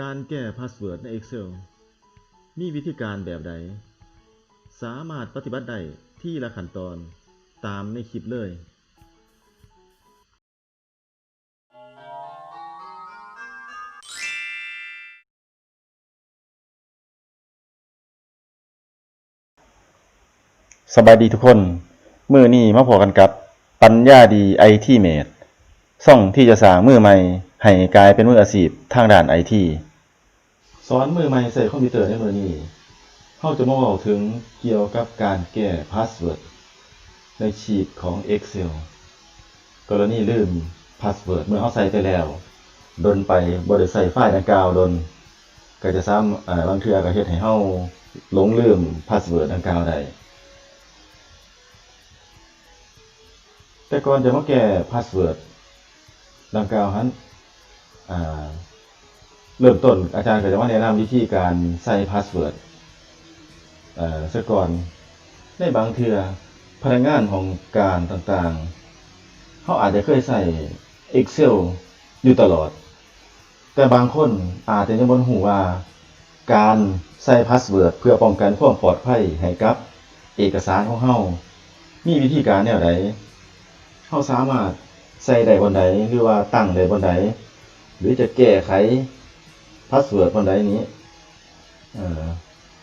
การแก้พาสเวิร์ดใน Excel มีวิธีการแบบใด สามารถปฏิบัติได้ที่ละขั้นตอนตามในคลิปเลย สบายดีทุกคน มือนี้มาพอกันกับปัญญาดีไอทีเมดซ่องที่จะสร้างมือใหม่ ให้กลายเป็นมืออาชีพทางด้านไอทีสอนมือใหม่ใส่คอมพิวเตอร์ในมือนี้เขาจะมาบอกถึงเกี่ยวกับการแก้พาสเวิร์ดในชีตของ Excel กรณีลืมพาสเวิร์ดเมื่อเขาใส่ไปแล้วดนไปบริใส่ไฟล์ดังกล่าวดน ก็จะซ้ำบางเทื่อก็เฮ็ดให้เฮาหลงลืมพาสเวิร์ดดังกล่าวได้แต่ก่อนจะมาแก้พาสเวิร์ดดังกล่าวนั้น เริ่มต้นอาจารย์ก็จะมาแนะนำวิธีการใส่พาสเวิร์ดเอ่อซะก่อนในบางเทือพนักงานของการต่างๆ เขาอาจจะเคยใส่ Excel อยู่ตลอด แต่บางคนอาจจะยังบนหูว่า การใส่พาสเวิร์ดเพื่อป้องกันความปลอดภัยให้กับเอกสารของเฮามีวิธีการแนวใดเขาสามารถใส่ได้บนใดหรือว่าตั้งได้บนใด หรือจะแก้ไขพาสเวิร์ดบนใดนี้เอ่อ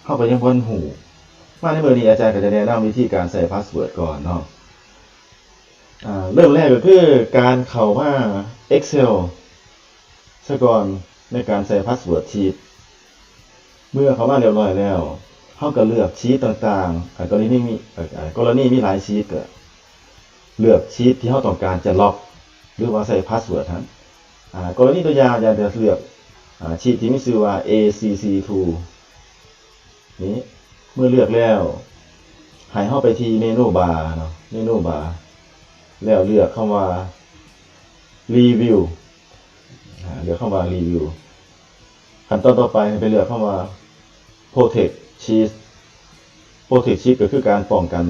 เข้าไปยังบนหูมาในเบอร์นี้อาจารย์ก็จะแนะนำวิธีการใส่พาสเวิร์ดก่อนเนาะเริ่มแรกก็คือการเข้ามา Excel ซะก่อนในการใส่พาสเวิร์ดชีตเมื่อเข้ามาเรียบร้อยแล้วเขาก็เลือกชีตต่างๆกรณีมีกรณีมีหลายชีตก็เลือกชีตที่เราต้องการจะล็อก หรือว่าใส่พาสเวิร์ดนั้น กรณีตัวอย่างอยากจะเลือกอชีตที่มีชื่อว่า ACC2 นี้เมื่อเลือกแล้วให้เข้าไปที่เมนูบาร์เนาะเมนูบาร์แล้วเลือกเข้ามารีวิวอ่าเลือกเข้ามารีวิวขั้นตอนต่อไปให้ไปเลือกเข้ามา protect sheet protect sheet ก็คือการป้องกัน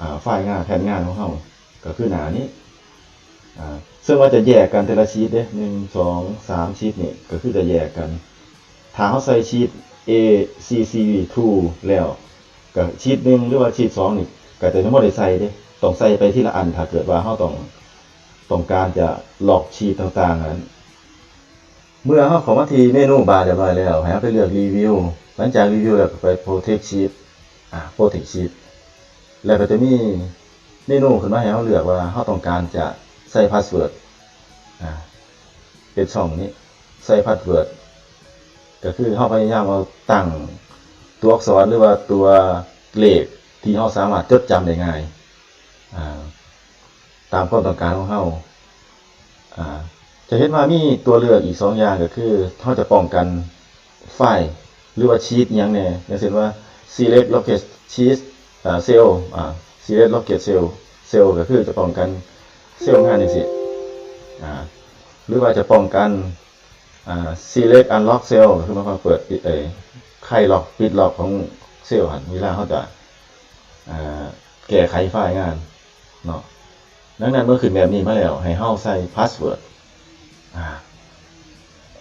อ่าไฟล์งานแผนงานของเราก็คือหนานี้ ซึ่งว่าจะแยกกันแต่ละชีตเด้หนึ่งสองสามชีตนี่ก็คือจะแยกกันถ้าเขาใส่ชีต A C C 2แล้วก็ชีตหนึ่งหรือว่าชีตสองนี่ก็จะยังไม่ได้ใส่เด้ต้องใส่ไปที่ละอันถ้าเกิดว่าเขาต้องต้องการจะหลอกชีตต่างๆนั้นเมื่อเขาขอมาทีเมนูบาร์เรียบร้อยแล้วให้ไปเลือกรีวิวหลังจากรีวิวแล้วไป protect sheet อ่า protect sheet แล้วก็จะมีเมนูขึ้นมาให้เราเลือกว่าเราต้องการจะ ใส่พาสเวิร์ดอ่าเป็นช่องนี้ ใส่พาสเวิร์ดก็คือเราพยายามเอาตั้งตัวอักษรหรือว่าตัวเลขที่เราสามารถจดจำได้ง่ายตามความต้องการของเราอ่าจะเห็นว่ามีตัวเลือกอีกสองอย่างก็คือเราจะป้องกันไฟหรือว่าชีตอย่างเนี่ยอย่างเช่นว่า select locate sheet cell select locate cell cell ก็คือจะป้องกัน เซลล์งานอย่สิอ่าหรือว่าจะป้องกันอ่า select unlock cell คือหมายความเปิดปิดเอ่ยไขล็อกปิดล็อกของเซลล์หันเวลาเขาจะอ่าแก้ไขไฟล์งานเนาะดังนั้นเมื่อขึ้นแบบนี้มาแล้ว ให้เฮาใส่พาสเวิร์ด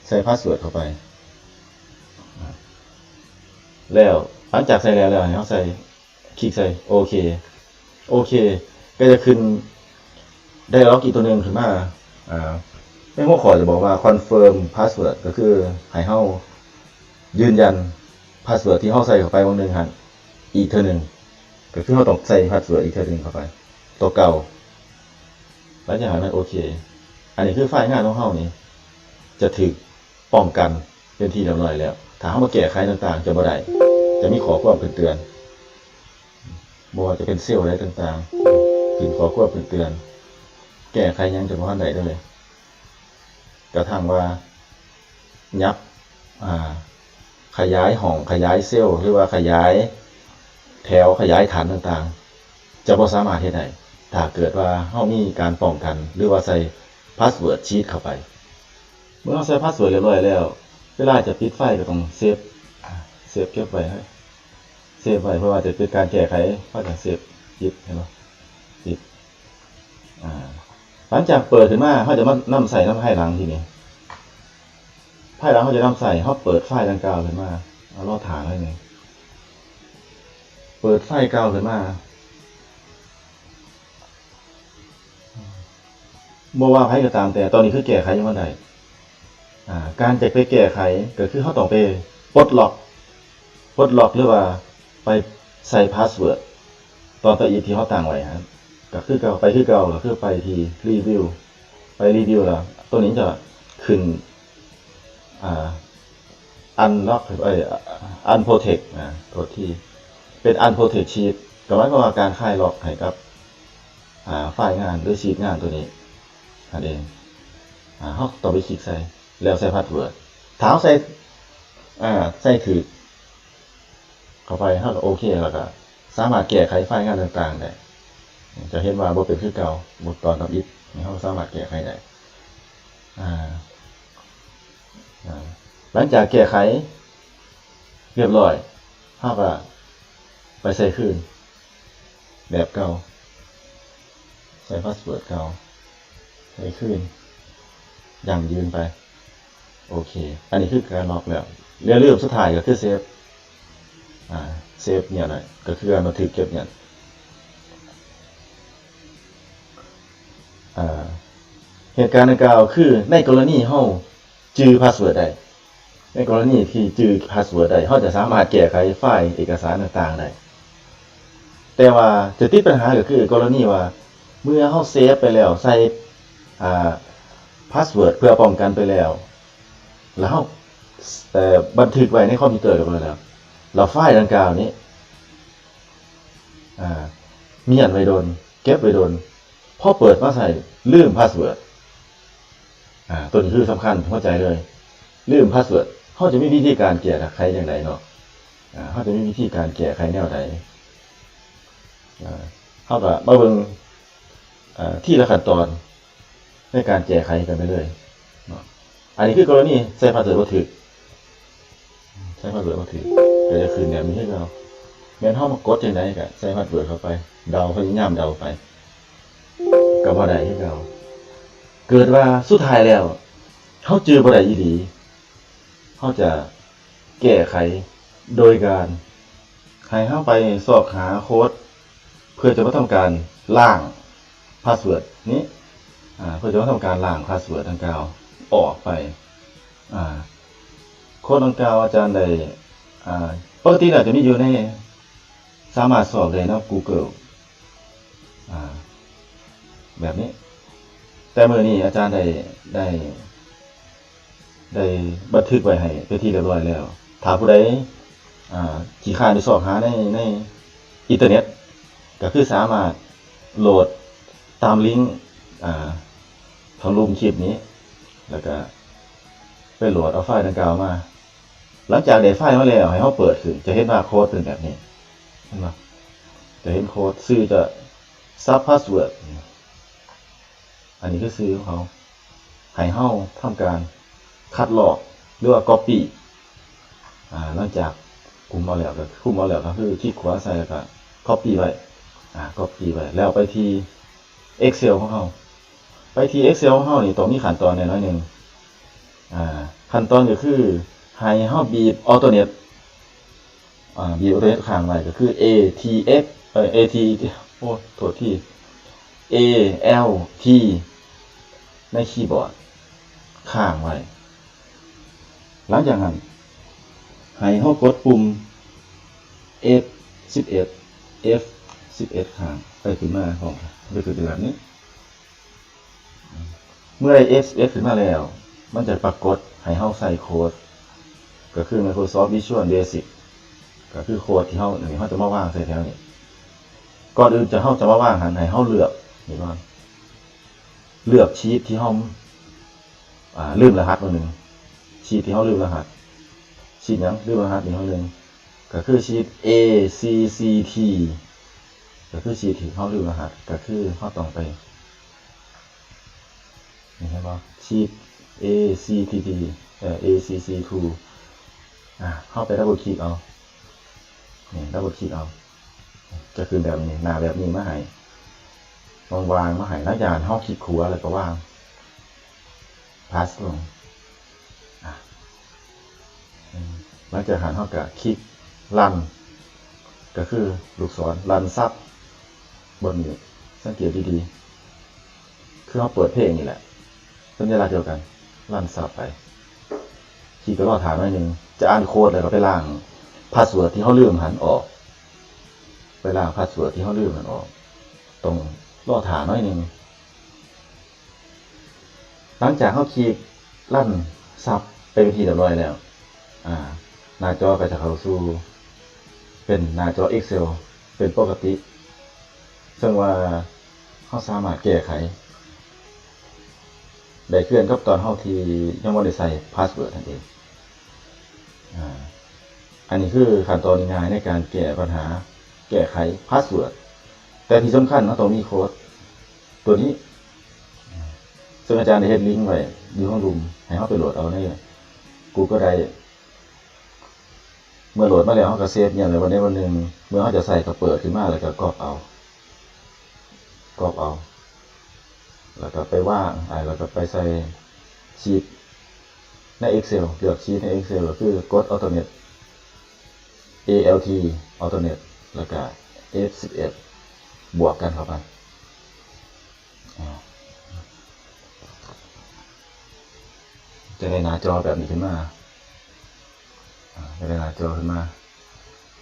ใส่พาสเวิร์ดเข้าไป แล้วหลังจากใส่แล้วแล้วให้เฮาใส่คลิกใส่โอเค โอเค ก็จะขึ้น ได้ล็อกอีกตัวหนึ่งขึ้นมาอ่าในหัวข้อจะบอกว่า confirm password ก็คือให้เฮายืนยัน password ที่เฮาใส่เข้าไปวันหนึ่งหันอีกเท่านึงก็คือเฮาต้องใส่ password อีกเท่านึงเข้าไป ตัวเก่า แล้วจากนั้นโอเค อันนี้คือไฟล์งานของเฮานี่จะถึกป้องกันเป็นที่เรียบร้อยแล้ว ถ้าเฮามาแก้ไขต่างๆ จะบ่ได้จะมีขอความเตือนบ่ว่าจะเป็นเซลล์อะไรต่างๆถึงขอความเตือน แก้ไขยังจะบ่ทันได้เลย กระทั่งว่ายับขยายห้องขยายเซลล์หรือว่าขยายแถวขยายฐานต่างๆ จะบ่สามารถเฮ็ดได้ถ้าเกิดว่าเฮามีการป้องกัน หรือว่าใส่พาสเวิร์ดชีตเข้าไป เมื่อเราใส่พาสเวิร์ดเรียบร้อยแล้ว เวลาจะปิดไฟก็ต้องเซฟเซฟเก็บไว้เซฟไว้เพราะว่าจะเป็นการแก้ไขก็จะเซฟยึดเห็นไหมยึดอ่า หลังจากเปิดขึ้นมาเขาจะมานํใส่น้ำให้หลังทีนี้ภายหลังเขาจะนำใส่เขาเปิดไฟดังกล่าวขึ้นมาเอาลอดฐานไว้หนึ่งเปิดไฟเก่าขึ้นมาบ่ว่าใครก็ตามแต่ตอนนี้คือแก้ไขยังว่าไดอ่า การจะไปแก้ไขก็คือเขาต้องไปปลดล็อกปลดล็อกหรือว่าไปใส่พาสเวิร์ดตอนตะอีที่เขาตั้งไว้ฮะ ก็คือเก่าไปคือเก่าก็คือไปที่รีวิว ไปรีวิวแล้วตัวนี้จะขึ้นอ่าอันล็อกไออันโปรเทคนะตัวที่เป็นอันโปรเทคชีตก็หมายความว่าการคลายล็อกให้กับอ่าไฟล์งานหรือชีตงานตัวนี้นั่นเองอ่าเขาต่อไปคลิกใส่แล้วใส่พาสเวิร์ดเท้าใส่อ่าใส่ถือเข้าไปเขาก็โอเคแล้วก็สามารถแก้ไขไฟล์งานต่างๆได้ จะเห็นว่าบ่เป็นคือเก่าบทตอนกับอิฐเขาสามารถแก้ไขได้หลังจากแก้ไข เรียบร้อยเขาก็ไปใส่คืน แบบเก่า ใส่พาสเวิร์ดเก่า ใส่คืนอย่างยืนไป โอเค อันนี้คือการล็อกแล้วเรื่องสุดท้ายก็คือเซฟเซฟเนี่ยนะก็คือการบันทึกเก็บเนี่ย เหตุการณ์ดังกล่าวคือในกรณีเฮาจื้อพาสเวิร์ดได้ในกรณีที่จื้อพาสเวิร์ดได้เฮาจะสามารถแก้ไขไฟล์เอกสารต่างๆได้แต่ว่าจะติดปัญหาก็คือกรณีว่า เมื่อเฮาเซฟไปแล้วใส่อ่าพาสเวิร์ดเพื่อป้องกันไปแล้ว แล้วเฮาแต่บันทึกไว้ในคอมพิวเตอร์เรียบร้อยแล้วเราไฟล์ดังกล่าวนี้อ่ามีอันไว้โดน เก็บไว้โดน พอเปิดมาใส่ลืมพาสเวิร์ดอ่าตัวนี้คือสำคัญเข้าใจเลย ลืมพาสเวิร์ดเขาจะมีวิธีการแก้ไขอย่างไรเนาะอ่าเขาจะมีวิธีการแก้ไขแนวใดอ่าเขาก็มาเบิ่งอ่าที่ละขั้นตอนในการแก้ไขกันไปเลยเนาะอันนี้คือกรณีใส่พาสเวิร์ดบ่ถูกใส่พาสเวิร์ดบ่ถูกก็จะคืนแบบนี้ให้เราแม้นเฮามากดจังไดก็ใส่พาสเวิร์ดเข้าไป เดาพยายามเดาไป ก็บ่ได้คือเก่าเกิดว่าสุดท้ายแล้วเฮาเจอบ่ได้อีหลีเฮาจะแก้ไขโดยการให้เฮาไปสอบหาโค้ด เพื่อจะมาทำการล่างพาสเวิร์ดนี้เพื่อจะมาทำการล่างพาสเวิร์ดดังกล่าวออกไปโค้ดดังกล่าวอาจารย์ได้ปกติน่ะจะมีอยู่ในสามารถสอบได้นะ Google อ่า แบบนี้ แต่เมื่อนี้อาจารย์ได้ได้ ได้บันทึกไว้ให้เป็นที่เรียบร้อยแล้วถ้าผู้ใดอ่าขี้ข้านสอบหาในในอินเทอร์เน็ต ก็คือสามารถโหลดตามลิงก์อ่าทางรูมคลิปนี้ แล้วก็ไปโหลดเอาไฟล์ดังกล่าวมา หลังจากได้ไฟล์มาแล้วให้เขาเปิดขึ้นจะเห็นว่าโค้ดเป็นแบบนี้เห็นไหมจะเห็นโค้ดชื่อจะ sub password อันนี้ก็ซื้อของเขาให้เฮ้าทำการคัดหลอกหรือว่า copy อ่าหลังจากคุมเอาแล้วก็คุมเอาแล้วก็คือคลิกขวาใส่แล้วก็ copy ไว้อ่า copy ไว้แล้วไปที่ Excel ของเขาไปที่ Excel ของเขานี่ต้องมีขั้นตอนแน่น้อยหนึ่งอ่าขั้นตอนก็คือให้เฮ้าบีบ AutoNet อ่าบีบ AutoNet ค้างไว้ก็คือ ATX เอ่อ AT โอ้โทษที่ A L T ในคีย์บอร์ดข้างไว้ หลังจากนั้นให้เขากดปุ่ม F 11 F 11 ข้างไปขึ้นมาของไปขึ้นแบบนี้ เมื่อได้ F 11 ขึ้นมาแล้ว มันจะปรากฏให้เขาใส่โค้ดก็คือ Microsoft Visual Basic ก็คือโค้ดที่เขาอย่างนี้เขาจะมาว่างใส่แถวนี้ก่อนอื่นจะเข้าจะมาว่างหันให้เข้าเลือกเห็นไหม เลือกชีตที่ห้องลืมรหัสมาหนึ่งชีตที่เขาลืมรหัสชีตยังลืมรหัสนี่เขาเลยก็คือชีต A C C T ก็คือชีตที่เขาลืมรหัสก็คือเขาต้องไปเห็นไหมชีต A C T T เอ่อ A C C 2อ่าเข้าไปดับเบิลคลิกเอาเนี่ยดับเบิลคลิกเอาจะคือแบบนี้หน้าแบบนี้มาให้ วางวางมาห้แล้วยานห้องคิดครัวอะไรก็ว่างพาสลงหลังจากหันเฮาก็คลิกลัน ก็คือลูกศรลันซับบนนี้สังเกตดีๆ คือเขาเปิดเพลงนี่แหละสัญลักษณ์เดียวกัน ลันซับไปคีย์ก็รอถามหน่อยหนึงจะอ่านโค้ดแล้วก็ไปล่างพาสเวิร์ดที่เขาลืมหันออก ไปล่างพาสเวิร์ดที่เขาลืมหันออก ตรง รอถาน่อยหนึ่งหลังจากเขาคีย์ลั่นซับไปเป็นทีเรียบร้อยแล้ว อ่า หน้าจอก็จะเข้าสู่เป็นหน้าจอ Excel เป็นปกติ ซึ่งว่าเขาสามารถแก้ไข ได้เคลื่อนกับตอนเฮาทียังบ่ได้ใส่พาสเวิร์ดนั่นเอง อ่า อันนี้คือขั้นตอนง่ายในการแก้ปัญหา แก้ไขพาสเวิร์ด แต่ที่สำคัญเราต้องมีโค้ดตัวนี้ซึ่งอาจารย์ได้เฮ็ดลิงก์ไว้อยู่ข้างรุมให้เฮาไปโหลดเอาใน Google Drive เมื่อโหลดมาแล้วเขาก็เซฟเนี่ยในวันนี้วันหนึ่งเมื่อเขาจะใส่ก็เปิดขึ้นมาแล้วก็กรอกเอากรอกเอา แล้วก็ไปว่างอ่าแล้วก็ไปใส่ชีตใน Excel เลือกชีตใน Excel ก็คือกด Automate ALT Automate แล้วก็ F11 บวกกันเข้าไปจะได้หน้าจอแบบนี้ขึ้นมาจะได้หน้าจอขึ้นมา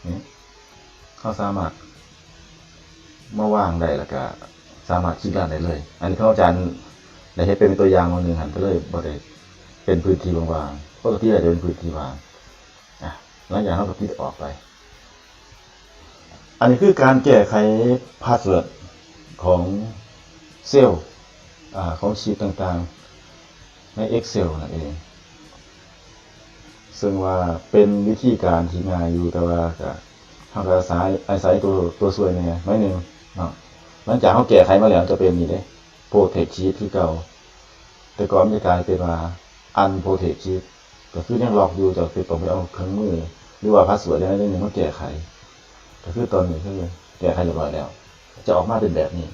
นี่เขาสามารถมาวางได้แล้วก็สามารถคิดด้านได้เลย อันนี้เขาอาจารย์ได้ให้เป็นตัวอย่างวันหนึ่งหันก็เลยบ่ได้เป็นพื้นที่ว่างๆปกติอาจจะเป็นพื้นที่ว่างอะหลังจากนั้นก็พิดออกไป อันนี้คือการแก้ไขพาสเวิร์ดของเซลล์ของชีตต่างๆ ใน Excel นั่นเอง ซึ่งว่าเป็นวิธีการที่ง่ายอยู่แต่ว่าก็ทางอาศัยอาศัยตัวตัวช่วยเนี่ยไม่หนึ่งเนาะหลังจากเขาแก้ไขมาแล้วจะเป็นนี่เด้โปรเทคชีตที่เก่า แต่ก่อนจะกลายเป็นว่าอันโปรเทคชีตก็คือยังหลอกอยู่จะคือต้องไปเอาเครื่องมือ หรือว่าพาสเวิร์ดอะไรนึงมาแก้ไข ก็คือตอนนี้คือแก้ไขเรียบร้อยแล้ว จะออกมาเป็นแบบนี้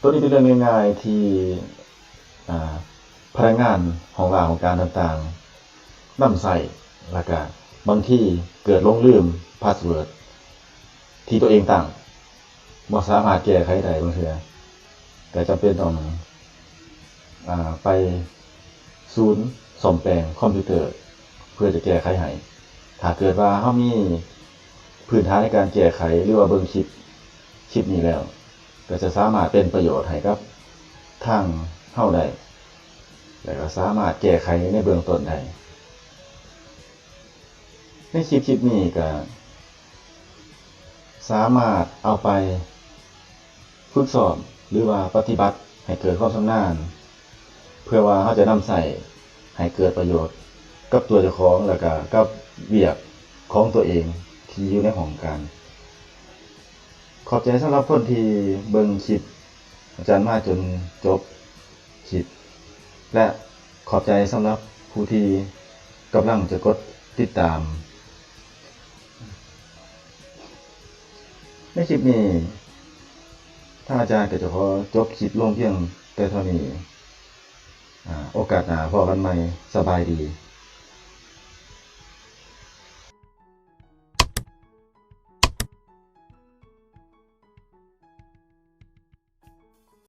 ตัวนี้เป็นเรื่องง่ายๆที่พนักงานของเราของการต่างๆนำใส่แล้วก็บางที่เกิดลงลืมพาสเวิร์ดที่ตัวเองตั้งบ่สามารถแก้ไขได้บางเทื่อแต่จำเป็นต้องอไปศูนย์ซ่อมแปลงคอมพิวเตอร์ เพื่อจะแก้ไขให้ถ้าเกิดว่าเฮามี พื้นฐานในการแก้ไขหรือว่าเบิ่งคลิปคลิปนี้แล้ว ก็จะสามารถเป็นประโยชน์ให้กับทางเฮาได้แล้วก็สามารถแก้ไขในเบื้องต้นได้ในคลิปคลิปนี้ก็สามารถเอาไปฝึกสอบหรือว่าปฏิบัติให้เกิดความชำนาญเพื่อว่าเขาจะนำใส่ให้เกิดประโยชน์ กับตัวเจ้าของแล้วก็กับเบียกของตัวเอง ที่อยู่ในห้องการ ขอบใจสำหรับคนที่เบิ่งคลิปอาจารย์มาจนจบคลิป และขอบใจสำหรับผู้ที่กำลังจะกดติดตาม ในคลิปนี้ท่านอาจารย์ก็จะขอจบคลิปลงเพียงแต่เท่านี้โอกาสหน้าพอกันใหม่สบายดี